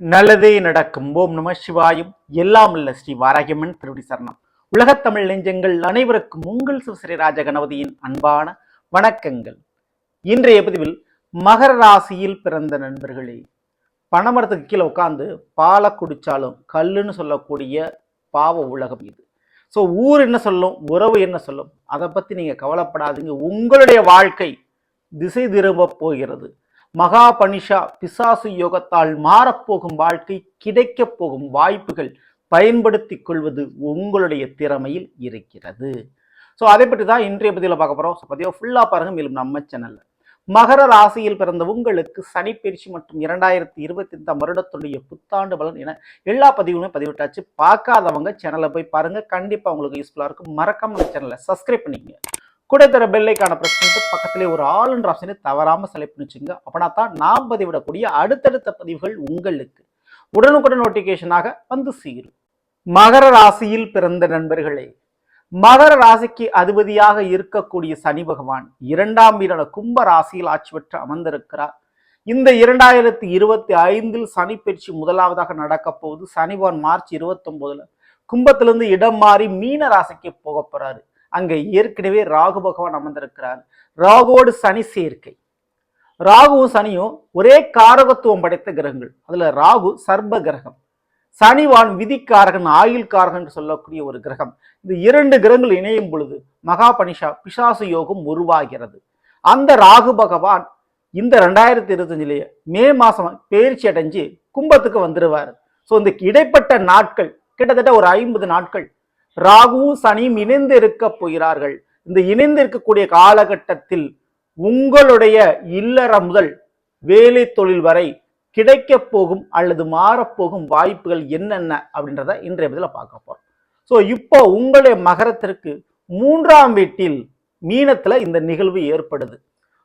நல்லதே நடக்கும். ஓம் நம சிவாயும். எல்லாம் இல்ல ஸ்ரீ வாராகியம்மன் திருவடி சரணம். உலகத்தமிழ் நெஞ்சங்கள் அனைவருக்கும் உங்கள் சிவஸ்ரீராஜ கணபதியின் அன்பான வணக்கங்கள். இன்றைய பதிவில் மகர ராசியில் பிறந்த நண்பர்களே பணமரத்துக்கு கீழே உட்காந்து பாலை குடிச்சாலும் கல்லுன்னு சொல்லக்கூடிய பாவ உலகம் இது. ஸோ ஊர் என்ன சொல்லும் உறவு என்ன சொல்லும் அதை பற்றி நீங்கள் கவலைப்படாதீங்க. உங்களுடைய வாழ்க்கை திசை திரும்ப போகிறது. மகாபனிஷா பிசாசு யோகத்தால் மாறப்போகும் வாழ்க்கை கிடைக்கப் போகும் வாய்ப்புகள் பயன்படுத்தி கொள்வது உங்களுடைய திறமையில் இருக்கிறது. ஸோ அதை பற்றி தான் இன்றைய பதிவில் பார்க்க போகிறோம் ஸோ பதிவை ஃபுல்லாக பாருங்க. மேலும் நம்ம சேனலில் மகர ராசியில் பிறந்த உங்களுக்கு சனிப்பயிற்சி மற்றும் இரண்டாயிரத்தி இருபத்தி ஐந்தாம் வருடத்துடைய புத்தாண்டு பலன் என எல்லா பதிவுகளுமே பதிவிட்டாச்சு. பார்க்காதவங்க சேனலை போய் பாருங்கள் கண்டிப்பாக உங்களுக்கு யூஸ்ஃபுல்லாக இருக்கும். மறக்காம சேனலை சப்ஸ்கிரைப் பண்ணிக்கங்க. கூட தர பெல்லைக்கான பிரச்சனை பக்கத்திலே ஒரு ஆளுன்ற என்ற ஆப்ஷனை தவறாம செலக்ட் வச்சுங்க அப்படின்னா தான் நாம் பதிவிடக்கூடிய அடுத்தடுத்த பதிவுகள் உங்களுக்கு உடனுக்குடன் நோட்டிஃபிகேஷனாக வந்து சேரும். மகர ராசியில் பிறந்த நண்பர்களே மகர ராசிக்கு அதிபதியாக இருக்கக்கூடிய சனி பகவான் இரண்டாம் வீரான கும்ப ராசியில் ஆட்சி பெற்று அமர்ந்திருக்கிறார். இந்த இரண்டாயிரத்தி இருபத்தி ஐந்தில் சனி பயிற்சி முதலாவதாக நடக்க போகுது. சனி மார்ச் இருபத்தொம்போதுல கும்பத்திலிருந்து இடம் மாறி மீன ராசிக்கு போக போறாரு. அங்கே ஏற்கனவே ராகு பகவான் அமர்ந்திருக்கிறார். ராகுவோடு சனி சேர்க்கை. ராகுவும் சனியும் ஒரே காரகத்துவம் படைத்த கிரகங்கள். அதில் ராகு சர்ப கிரகம். சனிவான் விதிக்காரகன் ஆயுள் காரகன் என்று சொல்லக்கூடிய ஒரு கிரகம். இந்த இரண்டு கிரகங்கள் இணையும் பொழுது மகா பனிஷா பிசாசு யோகம் உருவாகிறது. அந்த ராகு பகவான் இந்த ரெண்டாயிரத்தி இருபத்தஞ்சிலேயே மே மாதம் பயிற்சி அடைஞ்சு கும்பத்துக்கு வந்துடுவார் ஸோ இந்த இடைப்பட்ட நாட்கள் கிட்டத்தட்ட ஒரு ஐம்பது நாட்கள் ராகுவும் சனியும் இணைந்து இருக்க போகிறார்கள். இந்த இணைந்து இருக்கக்கூடிய காலகட்டத்தில் உங்களுடைய இல்லறம் முதல் வேலை தொழில் வரை கிடைக்க போகும் அல்லது மாறப்போகும் வாய்ப்புகள் என்னென்ன அப்படின்றத இன்றைய பதில பார்க்க போறோம். ஸோ இப்போ உங்களுடைய மகரத்திற்கு மூன்றாம் வீட்டில் மீனத்துல இந்த நிகழ்வு ஏற்படுது.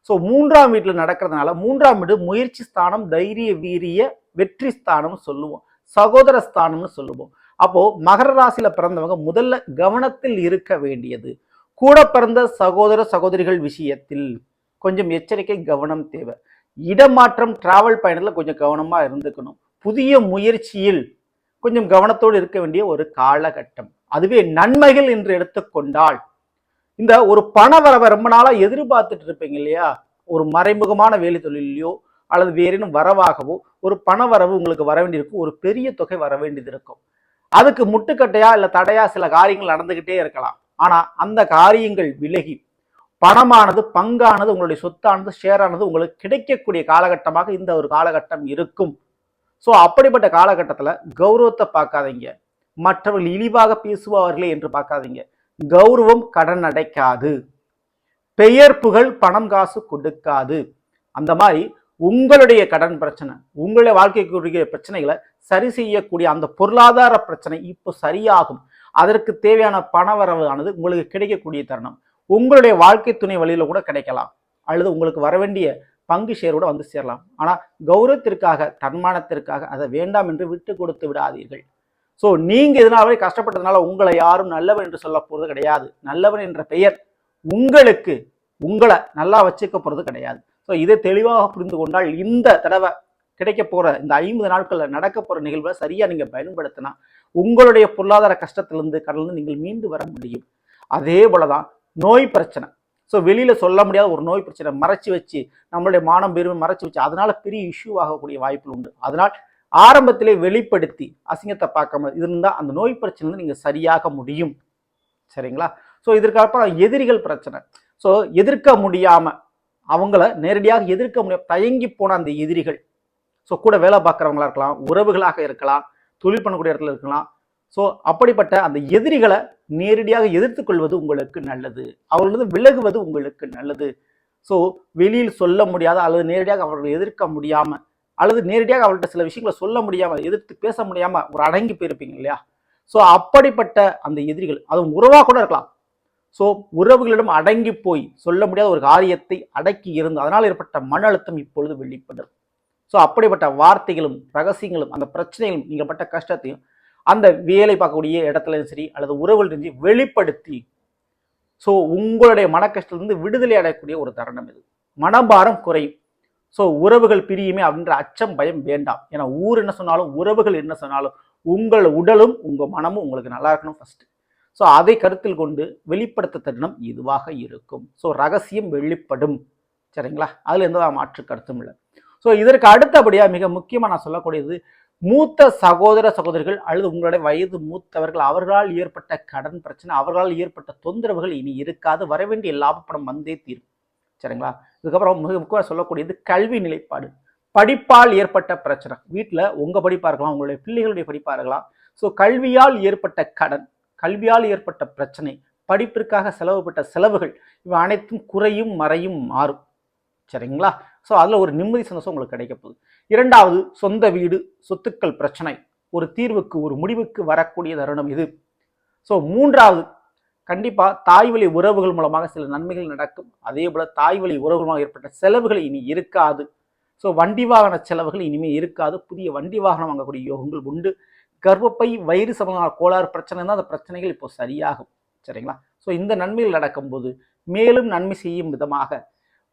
ஸோ மூன்றாம் வீட்டில் நடக்கிறதுனால மூன்றாம் வீடு முயற்சி ஸ்தானம் தைரிய வீரிய வெற்றி ஸ்தானம் சொல்லுவோம். சகோதர ஸ்தானம்னு சொல்லுவோம். அப்போ மகர ராசியில் பிறந்தவங்க முதல்ல கவனத்தில் இருக்க வேண்டியது. கூட பிறந்த சகோதர சகோதரிகள் விஷயத்தில் கொஞ்சம் எச்சரிக்கை கவனம் தேவை. இடமாற்றம் டிராவல் பயணத்தில் கொஞ்சம் கவனமா இருந்துக்கணும். புதிய முயற்சியில் கொஞ்சம் கவனத்தோடு இருக்க வேண்டிய ஒரு காலகட்டம். அதுவே நன்மைகள் என்று எடுத்துக்கொண்டால் இந்த ஒரு பண வரவை ரொம்ப நாளா எதிர்பார்த்துட்டு இருப்பீங்க இல்லையா? ஒரு மறைமுகமான வேலை தொழிலையோ அல்லது வேறேனும் வரவாகவோ ஒரு பண வரவு உங்களுக்கு வர வேண்டியிருக்கும். ஒரு பெரிய தொகை வர வேண்டியது இருக்கும். அதுக்கு முட்டுக்கட்டையா இல்ல தடையா சில காரியங்கள் நடந்துகிட்டே இருக்கலாம். ஆனா அந்த காரியங்கள் விலகி பணமானது பங்கானது உங்களுடைய சொத்தானது ஷேரானது உங்களுக்கு கிடைக்கக்கூடிய காலகட்டமாக இந்த ஒரு காலகட்டம் இருக்கும். ஸோ அப்படிப்பட்ட காலகட்டத்தில் கௌரவத்தை பார்க்காதீங்க. மற்றவர்கள் இழிவாக பேசுவார்களே என்று பார்க்காதீங்க. கௌரவம் கடன் அடைக்காது. பெயர் புகழ் பணம் காசு கொடுக்காது. அந்த மாதிரி உங்களுடைய கடன் பிரச்சனை உங்களுடைய வாழ்க்கைக்குரிய பிரச்சனைகளை சரி செய்யக்கூடிய அந்த பொருளாதார பிரச்சனை இப்போ சரியாகும். அதற்கு தேவையான பணவரவு ஆனது உங்களுக்கு கிடைக்கக்கூடிய தருணம். உங்களுடைய வாழ்க்கை துணை வழியில கூட கிடைக்கலாம். அல்லது உங்களுக்கு வர வேண்டிய பங்கு ஷேரோட வந்து சேரலாம். ஆனால் கௌரவத்திற்காக தன்மானத்திற்காக அதை வேண்டாம் என்று விட்டு கொடுத்து விடாதீர்கள். ஸோ நீங்கள் இதனால கஷ்டப்பட்டதுனால உங்களை யாரும் நல்லவன் என்று சொல்ல போகிறது கிடையாது. நல்லவன் என்ற பெயர் உங்களுக்கு உங்களை நல்லா வச்சுக்க போகிறது கிடையாது. ஸோ இதை தெளிவாக புரிந்து கொண்டால் இந்த தடவை கிடைக்க போகிற இந்த ஐம்பது நாட்களில் நடக்க போகிற நிகழ்வை சரியாக நீங்கள் பயன்படுத்தினா உங்களுடைய பொருளாதார கஷ்டத்திலிருந்து கடலிருந்து நீங்கள் மீண்டு வர முடியும். அதே போலதான் நோய் பிரச்சனை. ஸோ வெளியில் சொல்ல முடியாத ஒரு நோய் பிரச்சனை மறைச்சி வச்சு நம்மளுடைய மானம் பெருமை மறைச்சி வச்சு அதனால பெரிய இஷ்யூ ஆகக்கூடிய வாய்ப்புகள் உண்டு. அதனால் ஆரம்பத்திலே வெளிப்படுத்தி அசிங்கத்தை பார்க்காம இருந்தால் அந்த நோய் பிரச்சனை நீங்கள் சரியாக முடியும். சரிங்களா? ஸோ இதற்கப்புறம் எதிரிகள் பிரச்சனை. ஸோ எதிர்க்க முடியாமல் அவங்கள நேரடியாக எதிர்க்க முடியும் தயங்கி போன அந்த எதிரிகள். ஸோ கூட வேலை பார்க்குறவங்களா இருக்கலாம் உறவுகளாக இருக்கலாம் தொழில் பண்ணக்கூடிய இடத்துல இருக்கலாம். ஸோ அப்படிப்பட்ட அந்த எதிரிகளை நேரடியாக எதிர்த்து கொள்வது உங்களுக்கு நல்லது. அவர்களது விலகுவது உங்களுக்கு நல்லது. ஸோ வெளியில் சொல்ல முடியாத அல்லது நேரடியாக அவர்களை எதிர்க்க முடியாமல் அல்லது நேரடியாக அவர்கிட்ட சில விஷயங்களை சொல்ல முடியாமல் எதிர்த்து பேச முடியாமல் ஒரு அடங்கி போயிருப்பீங்க இல்லையா? ஸோ அப்படிப்பட்ட அந்த எதிரிகள் அதுவும் உறவாக கூட இருக்கலாம் ஸோ உறவுகளிடம் அடங்கி போய் சொல்ல முடியாத ஒரு காரியத்தை அடக்கி இருந்து அதனால் ஏற்பட்ட மன அழுத்தம் இப்பொழுது வெளிப்படும் ஸோ அப்படிப்பட்ட வார்த்தைகளும் ரகசியங்களும் அந்த பிரச்சனைகளும் நீங்கள் பட்ட கஷ்டத்தையும் அந்த வேலை பார்க்கக்கூடிய இடத்துலையும் சரி அல்லது உறவுகளிருந்து வெளிப்படுத்தி ஸோ உங்களுடைய மன கஷ்டத்திலிருந்து விடுதலை அடையக்கூடிய ஒரு தருணம் இது. மனபாரம் குறையும். ஸோ உறவுகள் பிரியுமே அப்படின்ற அச்சம் பயம் வேண்டாம். ஏன்னா ஊர் என்ன சொன்னாலும் உறவுகள் என்ன சொன்னாலும் உங்கள் உடலும் உங்கள் மனமும் உங்களுக்கு நல்லா இருக்கணும் ஃபஸ்ட்டு ஸோ அதை கருத்தில் கொண்டு வெளிப்படுத்த தருணம் இதுவாக இருக்கும். ஸோ ரகசியம் வெளிப்படும். சரிங்களா? அதில் எந்த மாற்று கருத்தும் இல்லை. ஸோ இதற்கு அடுத்தபடியாக மிக முக்கியமாக நான் சொல்லக்கூடியது மூத்த சகோதர சகோதரிகள் அல்லது உங்களுடைய வயது மூத்தவர்கள் அவர்களால் ஏற்பட்ட கடன் பிரச்சனை அவர்களால் ஏற்பட்ட தொந்தரவுகள் இனி இருக்காது. வரவேண்டிய லாபப்படம் வந்தே தீரும். சரிங்களா? இதுக்கப்புறம் மிக முக்கியமாக சொல்லக்கூடியது கல்வி நிலைப்பாடு. படிப்பால் ஏற்பட்ட பிரச்சனை. வீட்டில் உங்கள் படிப்பாக இருக்கலாம் உங்களுடைய பிள்ளைகளுடைய படிப்பாக இருக்கலாம் ஸோ கல்வியால் ஏற்பட்ட கடன் கல்வியால் ஏற்பட்ட பிரச்சனை படிப்பிற்காக செலவுபட்ட செலவுகள் இவை அனைத்தும் குறையும் மறையும் மாறும். சரிங்களா? ஸோ அதில் ஒரு நிம்மதி சந்தோஷம் உங்களுக்கு கிடைக்க போகுது. இரண்டாவது சொந்த வீடு சொத்துக்கள் பிரச்சனை. ஒரு தீர்வுக்கு ஒரு முடிவுக்கு வரக்கூடிய தருணம் இது. ஸோ மூன்றாவது கண்டிப்பாக தாய் வழி உறவுகள் மூலமாக சில நன்மைகள் நடக்கும். அதே போல் தாய்வழி உறவுகள் மூலமாக ஏற்பட்ட செலவுகள் இனி இருக்காது. ஸோ வண்டி வாகன செலவுகள் இனிமேல் இருக்காது. புதிய வண்டி வாகனம் வாங்கக்கூடிய யோகங்கள் உண்டு. கர்ப்பப்பை வயிறு சம்பந்தமான கோளாறு பிரச்சனை தான் அந்த பிரச்சனைகள் இப்போ சரியாகும். சரிங்களா? ஸோ இந்த நன்மைகள் நடக்கும்போது மேலும் நன்மை செய்யும் விதமாக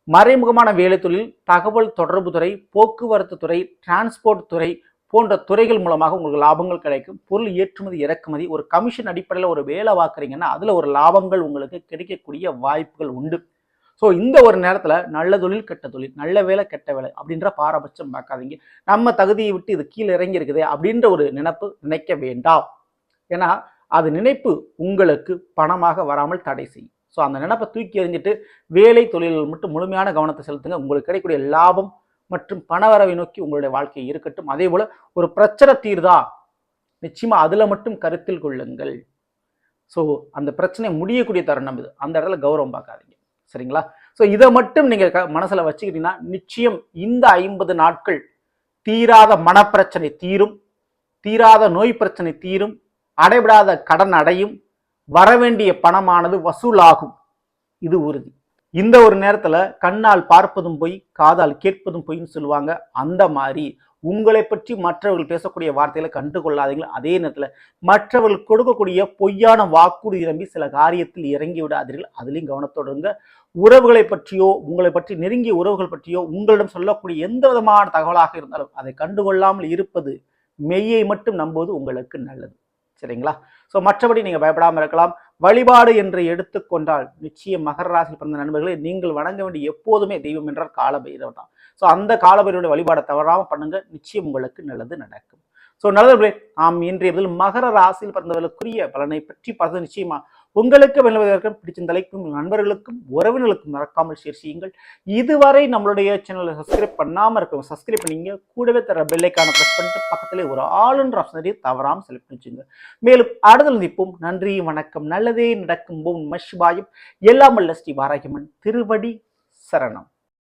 மறைமுகமான வேலை தொழில் தகவல் தொடர்பு துறை போக்குவரத்து துறை டிரான்ஸ்போர்ட் துறை போன்ற துறைகள் மூலமாக உங்களுக்கு லாபங்கள் கிடைக்கும். பொருள் ஏற்றுமதி இறக்குமதி ஒரு கமிஷன் அடிப்படையில் ஒரு வேலை பார்க்குறீங்கன்னா அதில் ஒரு லாபங்கள் உங்களுக்கு கிடைக்கக்கூடிய வாய்ப்புகள் உண்டு. ஸோ இந்த ஒரு நேரத்தில் நல்ல தொழில் கெட்ட தொழில் நல்ல வேலை கெட்ட வேலை அப்படின்ற பாரபட்சம் பார்க்காதீங்க. நம்ம தகுதியை விட்டு இது கீழே இறங்கி இருக்குது அப்படின்ற ஒரு நினைப்பு நினைக்க வேண்டாம். ஏன்னா அது நினைப்பு உங்களுக்கு பணமாக வராமல் தடை செய்யும். ஸோ அந்த நினைப்பை தூக்கி எறிஞ்சிட்டு வேலை தொழில்கள் மட்டும் முழுமையான கவனத்தை செலுத்துங்க. உங்களுக்கு கிடைக்கக்கூடிய லாபம் மற்றும் பணவரவை நோக்கி உங்களுடைய வாழ்க்கை இருக்கட்டும். அதே போல் ஒரு பிரச்சனை தீர்தா? நிச்சயமாக அதில் மட்டும் கருத்தில் கொள்ளுங்கள். ஸோ அந்த பிரச்சனை முடியக்கூடிய தருணம் இது. அந்த இடத்துல கௌரவம் பார்க்காதீங்க. சரிங்களா? ஸோ இதை மட்டும் நீங்கள் க மனசில் வச்சுக்கிட்டீங்கன்னா நிச்சயம் இந்த ஐம்பது நாட்கள் தீராத மனப்பிரச்சனை தீரும் தீராத நோய் பிரச்சனை தீரும் அடைபடாத கடன் அடையும் வரவேண்டிய பணமானது வசூலாகும். இது உறுதி. இந்த ஒரு நேரத்தில் கண்ணால் பார்ப்பதும் பொய் காதால் கேட்பதும் பொய்ன்னு சொல்லுவாங்க. அந்த மாதிரி உங்களை பற்றி மற்றவர்கள் பேசக்கூடிய வார்த்தைகளை கண்டுகொள்ளாதீங்க. அதே நேரத்தில் மற்றவர்கள் கொடுக்கக்கூடிய பொய்யான வாக்குறுதி நம்பி சில காரியத்தில் இறங்கி விடாதீர்கள். அதுலேயும் கவனத்தோடுங்க உறவுகளை பற்றியோ உங்களை பற்றி நெருங்கிய உறவுகள் பற்றியோ உங்களிடம் சொல்லக்கூடிய எந்த விதமான தகவலாக இருந்தாலும் அதை கண்டுகொள்ளாமல் இருப்பது மெய்யை மட்டும் நம்புவது உங்களுக்கு நல்லது. சரிங்களா? ஸோ மற்றபடி நீங்கள் பயப்படாமல் இருக்கலாம். வழிபாடு என்று எடுத்துக்கொண்டால் நிச்சயம் மகர ராசி பிறந்த நண்பர்களை நீங்கள் வணங்க வேண்டிய எப்போதுமே தெய்வம் என்றால் காலபைரவர் தான். ஸோ அந்த காலபைரவருடைய வழிபாடை தவறாமல் பண்ணுங்க. நிச்சயம் உங்களுக்கு நல்லது நடக்கும். ஸோ நல்லது நாம் இன்றைய மகர ராசியில் பிறந்தவர்களுக்குரிய பலனை பற்றி பார்த்து நிச்சயமா உங்களுக்கு வெல்வதற்கும் பிடிச்ச தலைக்கும் நண்பர்களுக்கும் உறவினர்களுக்கும் மறக்காமல் ஷேர் செய்யுங்கள். இதுவரை நம்மளுடைய சேனலை சப்ஸ்கிரைப் பண்ணாமல் இருக்கவங்க சப்ஸ்கிரைப் பண்ணிங்க. கூடவே தர பெல்லைக்கான ப்ரெஸ் பண்ணிட்டு பக்கத்தில் ஒரு ஆளுன்ற ஆப்ஷனரி தவறாமல் செலக்ட் பண்ணிச்சுங்க மேலும் அடுதல் நிற்போம் நன்றி வணக்கம். நல்லதே நடக்கும். போம் மஷ்பாயும் எல்லாம் வல்ல ஸ்ரீ வாராகியம்மன் திருவடி சரணம்.